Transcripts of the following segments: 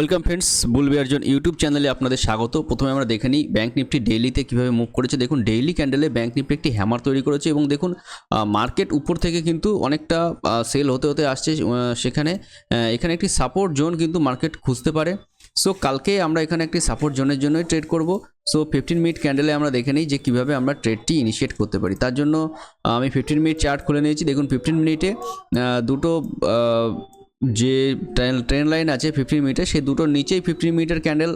Welcome friends বুলবি অর্জন YouTube চ্যানেলে আপনাদের স্বাগত। প্রথমে আমরা দেখে নিই ব্যাঙ্ক নিফটি ডেইলিতে কীভাবে মুভ করেছে। দেখুন ডেইলি ক্যান্ডেলে ব্যাঙ্ক নিফটি একটি হ্যামার তৈরি করেছে এবং দেখুন মার্কেট উপর থেকে কিন্তু অনেকটা সেল হতে হতে আসছে সেখানে এখানে একটি সাপোর্ট জোন কিন্তু মার্কেট খুঁজতে পারে। সো কালকে আমরা এখানে একটি সাপোর্ট জোনের জন্যই ট্রেড করব। সো ফিফটিন মিনিট ক্যান্ডেলে আমরা দেখে নিই যে কীভাবে আমরা ট্রেডটি ইনিশিয়েট করতে পারি। তার জন্য আমি ফিফটিন মিনিট চার্ট খুলে নিয়েছি। দেখুন ফিফটিন মিনিটে দুটো যে ট্রেন লাইন আছে ফিফটিন মিটার সেই দুটোর নিচেই ফিফটিন মিটার ক্যান্ডেল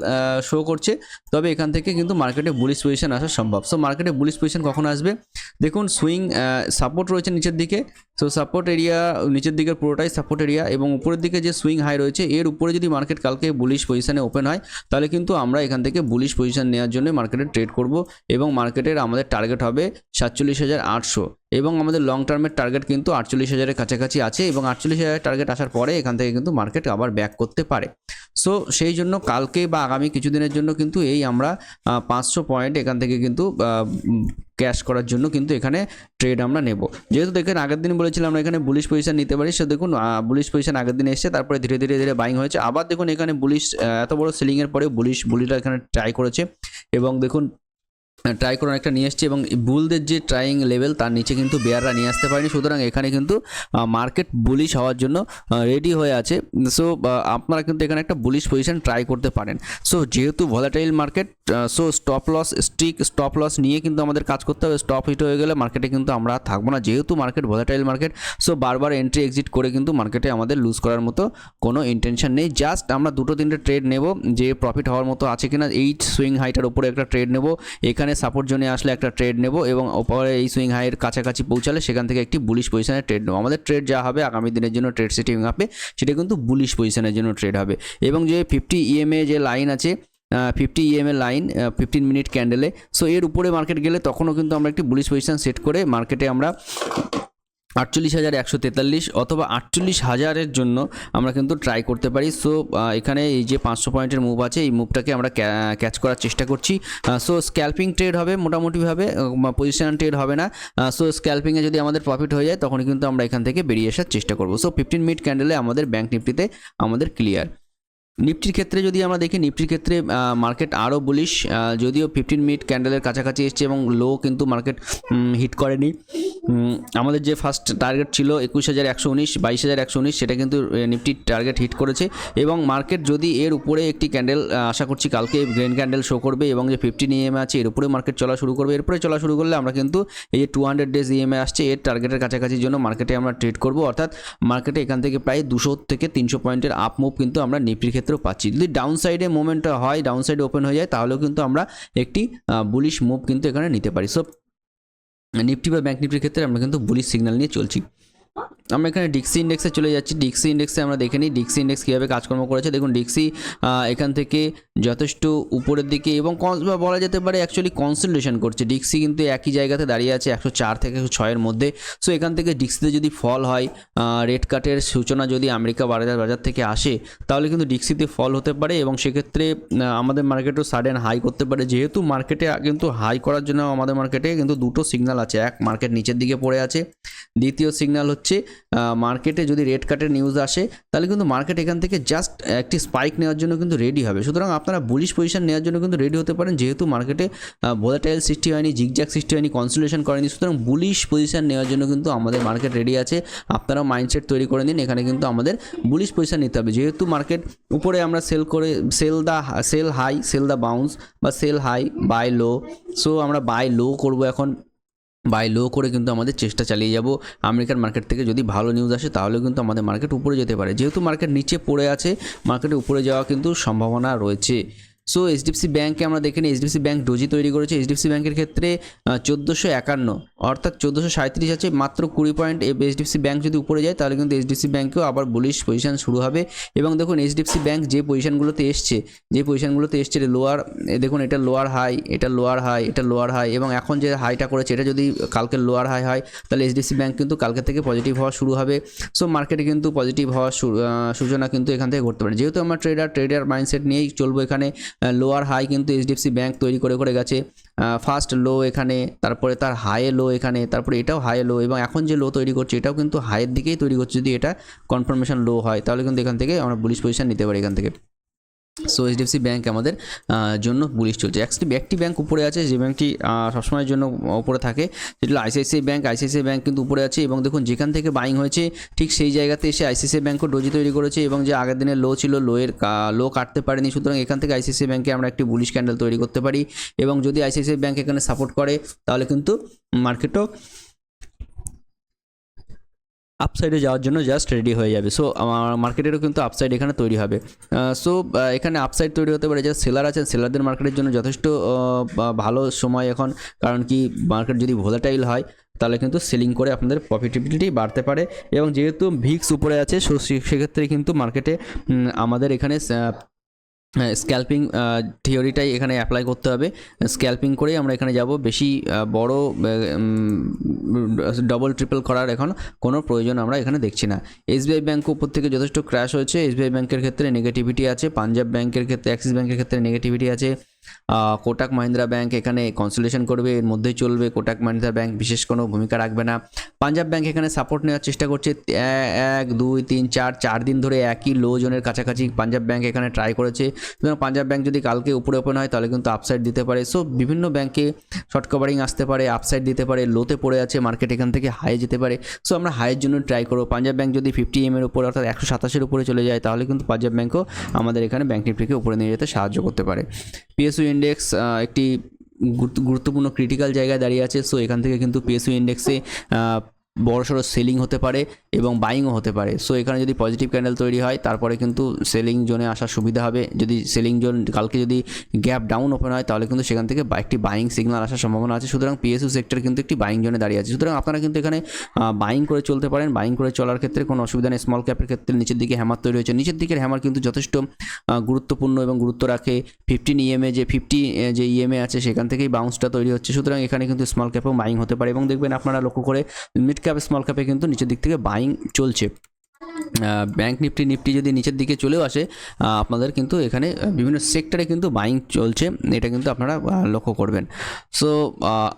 শো করছে। তবে এখান থেকে কিন্তু মার্কেটে বুলিশ পজিশন আসা সম্ভব। সো মার্কেটে বুলিশ পজিশন কখন আসবে? দেখুন সুইং সাপোর্ট রয়েছে নিচের দিকে। সো সাপোর্ট এরিয়া নিচের দিকের পুরোটাই সাপোর্ট এরিয়া এবং উপরের দিকে যে সুইং হাই রয়েছে, এর উপরে যদি মার্কেট কালকে বুলিশ পজিশনে ওপেন হয়, তাহলে কিন্তু আমরা এখান থেকে বুলিশ পজিশন নেওয়ার জন্য মার্কেটে ট্রেড করব এবং মার্কেটের আমাদের টার্গেট হবে সাতচল্লিশ হাজার আটশো। এবং আমাদের লং টার্মের টার্গেট কিন্তু আটচল্লিশ হাজারের কাছাকাছি আছে এবং আটচল্লিশ হাজারের টার্গেট আসার পরে এখান থেকে কিন্তু মার্কেট আবার ব্যাক করতে পারে। সো সেই জন্য কালকে বা আগামী কিছুদিনের জন্য কিন্তু এই আমরা পাঁচশো পয়েন্ট এখান থেকে কিন্তু ক্যাশ করার জন্য কিন্তু এখানে ট্রেড আমরা নেব। যেহেতু দেখেন আগের দিন বলেছিলাম আমরা এখানে বুলিশ পজিশন নিতে পারি, সে দেখুন বুলিশ পজিশন আগের দিন এসছে, তারপরে ধীরে ধীরে ধীরে বাইং হয়েছে। আবার দেখুন এখানে বুলিশ এত বড় সেলিংয়ের পরে বুলিশ বুলিটা এখানে ট্রাই করেছে। এবং দেখুন ট্রাই করে অনেকটা নিয়ে এসছে এবং বুলদের যে ট্রাইং লেভেল তার নিচে কিন্তু বেয়াররা নিয়ে আসতে পারেনি। সুতরাং এখানে কিন্তু মার্কেট বুলিশ হওয়ার জন্য রেডি হয়ে আছে। সো আপনারা কিন্তু এখানে একটা বুলিশ পজিশন ট্রাই করতে পারেন। সো যেহেতু volatile market so stop loss strict stop loss নিয়ে কিন্তু আমাদের কাজ করতে হবে। স্টপ হিট হয়ে গেলে মার্কেটে কিন্তু আমরা থাকব না। যেহেতু মার্কেট ভলাটাইল মার্কেট সো বারবার এন্ট্রি এক্সিট করে কিন্তু মার্কেটে আমাদের লুজ করার মতো কোনো ইন্টেনশন নেই। জাস্ট আমরা দুটো তিনটে ট্রেড নেব, যে প্রফিট হওয়ার মতো আছে কিনা, এই সুইং হাইটার উপরে একটা ট্রেড নেব। এখানে সাপোর্ট জোনে আসলে একটা ট্রেড নেব এবং ওপরে এই সুইং হাইয়ের কাছাকাছি পৌঁছালে সেখান থেকে একটি বুলিশ পজিশনে ট্রেড নেব। আমাদের ট্রেড যা হবে আগামী দিনের জন্য ট্রেড সেটিং আপে সেটা কিন্তু বুলিশ পজিশনের জন্য ট্রেড হবে। এবং যে ফিফটি ইএমএ যে লাইন আছে fifty EMA line fifteen minute ক্যান্ডেলে so এর উপরে মার্কেট গেলে তখনও কিন্তু আমরা একটি বুলিশ পজিশন সেট করে মার্কেটে আমরা আটচল্লিশ হাজার একশো তেতাল্লিশ অথবা আটচল্লিশ হাজারের জন্য আমরা কিন্তু ট্রাই করতে পারি। সো এখানে এই যে পাঁচশো পয়েন্টের মুভ আছে, এই মুভটাকে আমরা ক্যাচ করার চেষ্টা করছি। সো স্ক্যাল্পিং ট্রেড হবে মোটামুটিভাবে পজিশন ট্রেড হবে না। সো স্ক্যাল্পিংয়ে যদি আমাদের প্রফিট হয়ে যায়, তখনই কিন্তু আমরা এখান থেকে বেরিয়ে আসার চেষ্টা করব। সো ফিফটিন মিনিট ক্যান্ডেলে আমাদের ব্যাঙ্ক নিফটিতে আমাদের ক্লিয়ার নিফটির ক্ষেত্রে যদি আমরা দেখি নিফটির ক্ষেত্রে মার্কেট আরও বুলিশ যদিও ফিফটিন মিনিট ক্যান্ডেলের কাছাকাছি এসছে এবং লো কিন্তু মার্কেট হিট করেনি। আমাদের যে ফার্স্ট টার্গেট ছিল একুশ হাজার একশো উনিশ, বাইশ হাজার একশো উনিশ, সেটা কিন্তু নিফটির টার্গেট হিট করেছে। এবং মার্কেট যদি এর উপরে একটি ক্যান্ডেল আশা করছি কালকে গ্রেন ক্যান্ডেল শো করবে এবং যে ফিফটিন ইএমএ আছে, এর উপরে মার্কেট চলা শুরু করবে। এরপরে চলা শুরু করলে আমরা কিন্তু এই যে টু হান্ড্রেড ডেজ ইএমএ আসছে, এর টার্গেটের কাছাকাছির জন্য মার্কেটে আমরা ট্রেড করব। অর্থাৎ মার্কেটে এখান থেকে প্রায় দুশো থেকে তিনশো পয়েন্টের আপ মুভ কিন্তু আমরা নিফটির ক্ষেত্রেও পাচ্ছি। যদি ডাউন সাইডে মুভমেন্ট হয় ডাউন সাইডে ওপেন হয়ে যায়, তাহলেও কিন্তু আমরা একটি বুলিশ মুভ কিন্তু এখানে নিতে পারি। সো নিফটি বা ব্যাঙ্ক নিফটির ক্ষেত্রে আমরা কিন্তু বুলিশ সিগন্যাল নিয়ে চলছি। আমরা এখানে ডিক্সি ইন্ডেক্সে চলে যাচ্ছি। ডিক্সি ইন্ডেক্সে আমরা দেখে নিই ডিক্সি ইন্ডেক্স কীভাবে কাজকর্ম করেছে। দেখুন ডিক্সি এখান থেকে যথেষ্ট উপরের দিকে এবং বলা যেতে পারে অ্যাকচুয়ালি কনসেন্ট্রেশন করছে। ডিক্সি কিন্তু একই জায়গাতে দাঁড়িয়ে আছে একশো চার থেকে একশো ছয়ের মধ্যে। সো এখান থেকে ডিক্সিতে যদি ফল হয় রেড কাটের সূচনা যদি আমেরিকা বাজার বাজার থেকে আসে, তাহলে কিন্তু ডিক্সিতে ফল হতে পারে এবং সেক্ষেত্রে আমাদের মার্কেটও সাডেন হাই করতে পারে। যেহেতু মার্কেটে কিন্তু হাই করার জন্য আমাদের মার্কেটে কিন্তু দুটো সিগন্যাল আছে। এক মার্কেট নিচের দিকে পড়ে আছে দ্বিতীয় সিগন্যাল হচ্ছে মার্কেটে যদি রেড কাটের নিউজ আসে, তাহলে কিন্তু মার্কেট এখান থেকে জাস্ট একটি স্পাইক নেওয়ার জন্য কিন্তু রেডি হবে। সুতরাং আপনারা বুলিশ পজিশন নেওয়ার জন্য কিন্তু রেডি হতে পারেন, যেহেতু মার্কেটে ভোলাটাইল সৃষ্টি হয়নি জিগজ্যাক সৃষ্টি হয়নি কনসুলেশন করেনি। সুতরাং বুলিশ পজিশন নেওয়ার জন্য কিন্তু আমাদের মার্কেট রেডি আছে। আপনারা মাইন্ডসেট তৈরি করে নিন, এখানে কিন্তু আমাদের বুলিশ পজিশন নিতে হবে। যেহেতু মার্কেট উপরে আমরা সেল করে sell the sell high sell the bounce বা sell high buy low so আমরা বাই লো করব এখন। বাই লো করে কিন্তু আমাদের চেষ্টা চালিয়ে যাব। আমেরিকান মার্কেট থেকে যদি ভালো নিউজ আসে তাহলে কিন্তু আমাদের মার্কেট উপরে যেতে পারে। যেহেতু মার্কেট নিচে পড়ে আছে মার্কেটে উপরে যাওয়া কিন্তু সম্ভাবনা রয়েছে। সো এইচডিএফসি ব্যাঙ্কে আমরা দেখে নিই এইচডিএফসি ব্যাঙ্ক ডোজি তৈরি করেছে। এইচডিএফসি ব্যাঙ্কের ক্ষেত্রে চোদ্দোশো একান্ন অর্থাৎ চোদ্দোশো সাঁত্রিশ আছে, মাত্র কুড়ি পয়েন্ট এইচডিএফসি ব্যাঙ্ক যদি উপরে যায়, তাহলে কিন্তু এইচডিএফসি ব্যাঙ্কেও আবার বুলিশ পজিশন শুরু হবে। এবং দেখুন, এইচডিএফসি ব্যাঙ্ক যে পজিশনগুলোতে এসছে, যে পজিশনগুলোতে এসছে লোয়ার দেখুন, এটা লোয়ার হাই এটা লোয়ার হাই এটা লোয়ার হাই এবং এখন যে হাইটা করেছে, এটা যদি কালকে লোয়ার হাই হয়, তাহলে এইচডিএফসি ব্যাঙ্ক কিন্তু কালকে থেকে পজিটিভ হওয়া শুরু হবে। সো মার্কেটে কিন্তু পজিটিভ হওয়ার সূচনা কিন্তু এখান থেকে ঘটতে পারে। যেহেতু আমরা ট্রেডার ট্রেডার মাইন্ডসেট নিয়েই চলবো এখানে লোয়ার হাই কিন্তু এইচডিএফসি ব্যাঙ্ক তৈরি করে করে গেছে। ফার্স্ট লো এখানে, তারপরে তার হাইয়ে লো এখানে, তারপরে এটাও হাই লো এবং এখন যে লো তৈরি করছে, এটাও কিন্তু হাইয়ের দিকেই তৈরি করছে। যদি এটা কনফার্মেশন লো হয়, তাহলে কিন্তু এখান থেকে আমরা বুলিশ পজিশন নিতে পারি এখান থেকে। সো এইচডিএফসি ব্যাঙ্ক আমাদের জন্য বুলিশ চলছে অ্যাকচুয়ালি একটি ব্যাঙ্ক উপরে আছে যে ব্যাংকটি আহ, সবসময়ের জন্য উপরে থাকে সেটা আইসিআইসিআই ব্যাঙ্ক আইসিআইসিআই ব্যাঙ্ক কিন্তু উপরে আছে এবং দেখুন যেখান থেকে বাইং হয়েছে ঠিক সেই জায়গাতে এসে আইসিআইসিআই ব্যাংকও ডোজি তৈরি করেছে এবং যে আগের দিনের লো ছিল লোয়ের লো কাটতে পারেনি সুতরাং এখান থেকে আইসিআইসিআই ব্যাঙ্কে আমরা একটি বুলিশ ক্যান্ডেল তৈরি করতে পারি এবং যদি আইসিআইসিআই ব্যাঙ্ক এখানে সাপোর্ট করে তাহলে কিন্তু মার্কেটও আপসাইডে যাওয়ার জন্য জাস্ট রেডি হয়ে যাবে। সো আমার মার্কেটেরও কিন্তু আপসাইড এখানে তৈরি হবে। সো এখানে আপসাইড তৈরি হতে পারে। যারা সেলার আছেন সেলারদের মার্কেটের জন্য যথেষ্ট ভালো সময় এখন। কারণ কি মার্কেট যদি ভোলাটাইল হয়, তাহলে কিন্তু সেলিং করে আপনাদের প্রফিটেবিলিটি বাড়তে পারে। এবং যেহেতু ভিক্স উপরে আছে সো, সেক্ষেত্রে কিন্তু মার্কেটে আমাদের এখানে স্ক্যাল্পিং থিওরিটাই এখানে অ্যাপ্লাই করতে হবে। স্ক্যাল্পিং করেই আমরা এখানে যাব। বেশি বড় ডবল ট্রিপল করার এখন কোনো প্রয়োজন আমরা এখানে দেখছি না। এসবিআই ব্যাংক উপর থেকে যথেষ্ট ক্র্যাশ হয়েছে। এসবিআই ব্যাংকের ক্ষেত্রে নেগেটিভিটি আছে। পাঞ্জাব ব্যাংকের ক্ষেত্রে অ্যাক্সিস ব্যাঙ্কের ক্ষেত্রে নেগেটিভিটি আছে। কোটাক মাহিন্দ্রা ব্যাংক এখানে কনসোলেশন করবে, এর মধ্যেই চলবে। কোটাক মাহিন্দ্রা ব্যাংক বিশেষ কোনো ভূমিকা রাখবে না। পাঞ্জাব ব্যাংক এখানে সাপোর্ট নেওয়ার চেষ্টা করছে। এক, দুই, তিন, চার চার দিন ধরে একই লো জোনের কাছাকাছি পাঞ্জাব ব্যাংক এখানে ট্রাই করেছে। সুতরাং পাঞ্জাব ব্যাংক যদি কালকে উপরে ওপেন হয়, তাহলে কিন্তু আপসাইড দিতে পারে। সো বিভিন্ন ব্যাংকে শর্ট কভারিং আসতে পারে আপসাইড দিতে পারে লোতে পড়ে আছে মার্কেট এখান থেকে হাই যেতে পারে। সো আমরা হাইয়ের জন্য ট্রাই করব। পাঞ্জাব ব্যাংক যদি ফিফটি এম এর উপরে অর্থাৎ একশো সাতাশের উপরে চলে যায়, তাহলে কিন্তু পাঞ্জাব ব্যাংকও আমাদের এখানে ব্যাংক নিফটিকে উপরে নিয়ে যেতে সাহায্য করতে পারে। পিএসইউ ইন্ডেক্স একটি গুরুত্ব- গুরুত্বপূর্ণ ক্রিটিক্যাল জায়গায় দাঁড়িয়ে আছে। সো এখান থেকে কিন্তু পিএসইউ ইন্ডেক্সে বড়সড় সেলিং হতে পারে এবং বাইংও হতে পারে। সো এখানে যদি পজিটিভ ক্যান্ডেল তৈরি হয়, তারপরে কিন্তু সেলিং জোনে আসার সুবিধা হবে। যদি সেলিং জোন কালকে যদি গ্যাপ ডাউন ওপেন হয়, তাহলে কিন্তু সেখান থেকে একটি বাইং সিগনাল আসার সম্ভাবনা আছে। সুতরাং পিএসইউ সেক্টর কিন্তু একটি বাইং জোনে দাঁড়িয়ে আছে। সুতরাং আপনারা কিন্তু এখানে বাইং করে চলতে পারেন। বাইং করে চলার ক্ষেত্রে কোনো অসুবিধা নেই। স্মল ক্যাপের ক্ষেত্রে নিচের দিকে হ্যামার তৈরি হয়েছে। নিচের দিকের হ্যামার কিন্তু যথেষ্ট গুরুত্বপূর্ণ এবং গুরুত্ব রাখে। ফিফটিন ইএমএ যে ফিফটি যে ইএমএ আছে, সেখান থেকেই বাউন্সটা তৈরি হচ্ছে। সুতরাং এখানে কিন্তু স্মল ক্যাপেও বাইং হতে পারে। এবং দেখবেন আপনারা লক্ষ্য করে মিড ক্যাপ স্মল ক্যাপে কিন্তু নিচের দিক থেকে বাইং চলছে। ব্যাংক নিফটি নিফটি যদি নিচের দিকে চলেও আসে আপনাদের কিন্তু এখানে বিভিন্ন সেক্টরে কিন্তু বাইং চলছে। এটা কিন্তু আপনারা লক্ষ্য করবেন। সো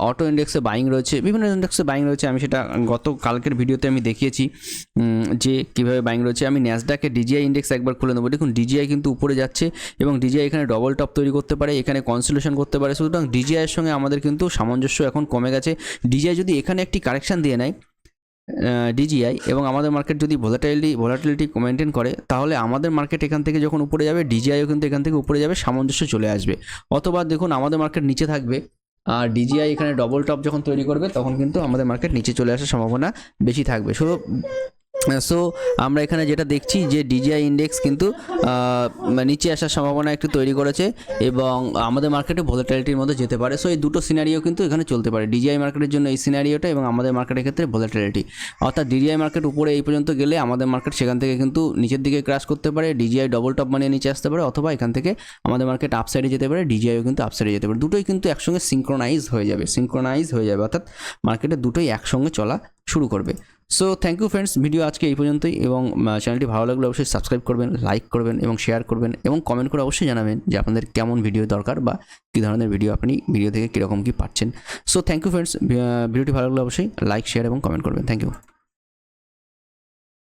অটো ইন্ডেক্সে বাইং রয়েছে, বিভিন্ন ইন্ডেক্সে বাইং রয়েছে। আমি সেটা গত কালকের ভিডিওতে আমি দেখিয়েছি যে কীভাবে বাইং রয়েছে। আমি ন্যাসডাকে ডিজিআই ইন্ডেক্স একবার খুলে নেব। দেখুন ডিজিআই কিন্তু উপরে যাচ্ছে এবং ডিজিআই এখানে ডবল টপ তৈরি করতে পারে, এখানে কনসুলেশন করতে পারে। সুতরাং ডিজিআইয়ের সঙ্গে আমাদের কিন্তু সামঞ্জস্য এখন কমে গেছে। ডিজিআই যদি এখানে একটি কারেকশান দিয়ে নেয় ডিজিআই এবং আমাদের মার্কেট যদি ভোলাটাইলি ভোলাটিলিটি মেনটেন করে, তাহলে আমাদের মার্কেট এখান থেকে যখন উপরে যাবে ডিজিআইও কিন্তু এখান থেকে উপরে যাবে, সামঞ্জস্য চলে আসবে। অথবা দেখুন, আমাদের মার্কেট নিচে থাকবে, আর ডিজিআই এখানে ডবল টপ যখন তৈরি করবে, তখন কিন্তু আমাদের মার্কেট নিচে চলে আসার সম্ভাবনা বেশি থাকবে। শুধু সো আমরা এখানে যেটা দেখছি যে ডিজিআই ইন্ডেক্স কিন্তু নিচে আসার সম্ভাবনা একটু তৈরি করেছে এবং আমাদের মার্কেটে ভোলাটিলিটির মধ্যে যেতে পারে। সো এই দুটো সিনারিও কিন্তু এখানে চলতে পারে। ডিজিআই মার্কেটের জন্য এই সিনারিওটা এবং আমাদের মার্কেটের ক্ষেত্রে ভোলাটিলিটি অর্থাৎ ডিজিআই মার্কেট উপরে এই পর্যন্ত গেলে আমাদের মার্কেট সেখান থেকে কিন্তু নিচের দিকে ক্রাশ করতে পারে। ডিজিআই ডবল টপ বানিয়ে নিচে আসতে পারে অথবা এখান থেকে আমাদের মার্কেট আপসাইডে যেতে পারে। ডিজিআইও কিন্তু আপসাইডে যেতে পারে। দুটোই কিন্তু একসঙ্গে সিঙ্ক্রোনাইজ হয়ে যাবে। সিঙ্ক্রোনাইজ হয়ে যাবে। অর্থাৎ মার্কেটে দুটোই একসঙ্গে চলা শুরু করবে। So thank you friends video আজকে এই পর্যন্তই এবং চ্যানেলটি ভালো লাগলে অবশ্যই সাবস্ক্রাইব করবেন লাইক করবেন এবং শেয়ার করবেন এবং কমেন্ট করে অবশ্যই জানাবেন যে আপনাদের কেমন ভিডিও দরকার বা কী ধরনের ভিডিও আপনি ভিডিও থেকে কীরকম কী পাচ্ছেন। সো থ্যাংক ইউ ফ্রেন্ডস ভিডিওটি ভালো লাগলে অবশ্যই লাইক শেয়ার এবং কমেন্ট করবেন। Thank you